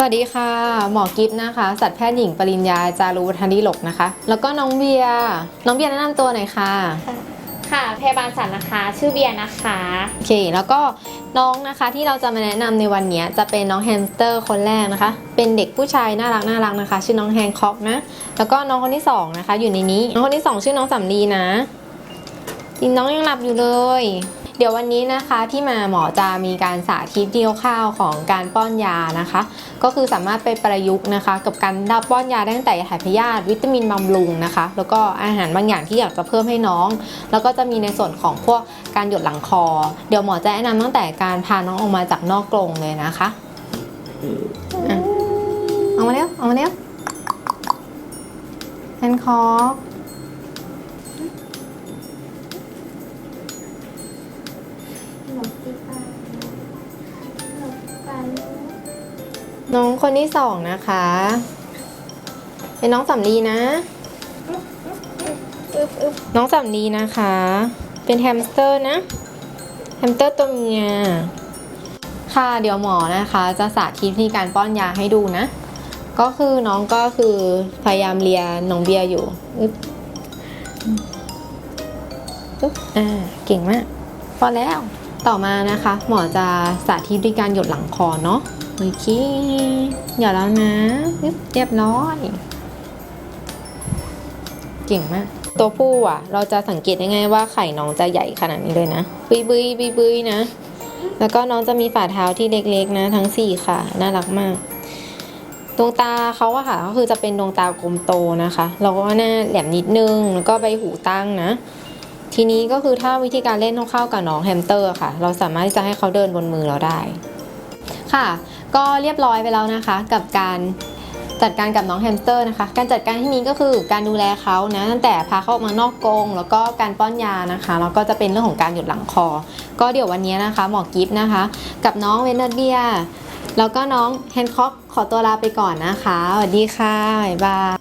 สวัสดีค่ะ หมอกิฟต์นะคะ สัตวแพทย์หญิงปริญญาจารุวัฒนิหลกนะคะ แล้วก็น้องเบียร์น้องเบียร์แนะนำตัวหน่อยค่ะ ค่ะ พยาบาลสัตว์นะคะ ชื่อเบียร์นะคะ โอเค แล้วก็น้องนะคะที่เราจะมาแนะนำในวันนี้จะเป็นน้องแฮมสเตอร์คนแรกนะคะ เป็นเด็กผู้ชายน่ารักน่ารักนะคะ ชื่อน้องแฮงคอกนะ แล้วก็น้องคนที่สองนะคะอยู่ในนี้ น้องคนที่สองชื่อน้องสำลีนะ จริงน้องยังหลับอยู่เลย เดี๋ยววันนี้นะคะที่มาหมอจะมีการสาธิตเดียวข้าวของการป้อนยานะคะ ก็คือสามารถไปประยุกต์นะคะ กับการรับป้อนยาตั้งแต่ถ่ายพยาธิวิตามินบำรุงนะคะ แล้วก็อาหารบางอย่างที่อยากจะเพิ่มให้น้อง แล้วก็จะมีในส่วนของพวกการหยดหลังคอ เดี๋ยวหมอจะแนะนำตั้งแต่การพาน้องออกมาจากนอกกรงเลยนะคะอะเอามาเร็วเอามาเร็วแฮนคอ น้องคนที่สองนะคะ เป็นน้องสำลีนะ น้องสำลีนะคะ เป็นแฮมสเตอร์นะ แฮมสเตอร์ตัวเมีย ค่ะเดี๋ยวหมอนะคะ จะสาธิตวิธีการป้อนยาให้ดูนะ ก็คือน้องก็คือพยายามเลียน้องเบียร์อยู่อึ๊บอึ๊บอ่า เก่งมาก พอแล้ว ต่อมานะคะ หมอจะสาธิตด้วยการหยดหลังคอเนาะโอเคหยดแล้วนะเรียบร้อย เก่งมาก ตัวผู้อะ เราจะสังเกตได้ไงว่าไข่น้องจะใหญ่ขนาดนี้เลยนะบุยบุยบุยบุยนะ แล้วก็น้องจะมีฝ่าเท้าที่เล็กๆนะ ทั้งสี่ค่ะน่ารักมากดวงตาเขาอะค่ะก็คือจะเป็นดวงตากลมโตนะคะ แล้วก็หน้าแหลมนิดนึง แล้วก็ใบหูตั้งนะ ทีนี้ก็คือถ้าวิธีการเล่นเข้าๆกับน้องแฮมสเตอร์ค่ะ เราสามารถที่จะให้เขาเดินบนมือเราได้ ค่ะ ก็เรียบร้อยไปแล้วนะคะ กับการจัดการกับน้องแฮมสเตอร์นะคะ การจัดการที่นี้ก็คือการดูแลเขานะตั้งแต่พาเขาออกมานอกกรงแล้วก็การป้อนยานะคะแล้วก็จะเป็นเรื่องของการหยุดหลังคอ ก็เดี๋ยววันนี้นะคะ หมอกิฟนะคะ กับน้องเวนเนอร์เบียแล้วก็น้องแฮนคอกขอตัวลาไปก่อนนะคะสวัสดีค่ะบ๊ายบาย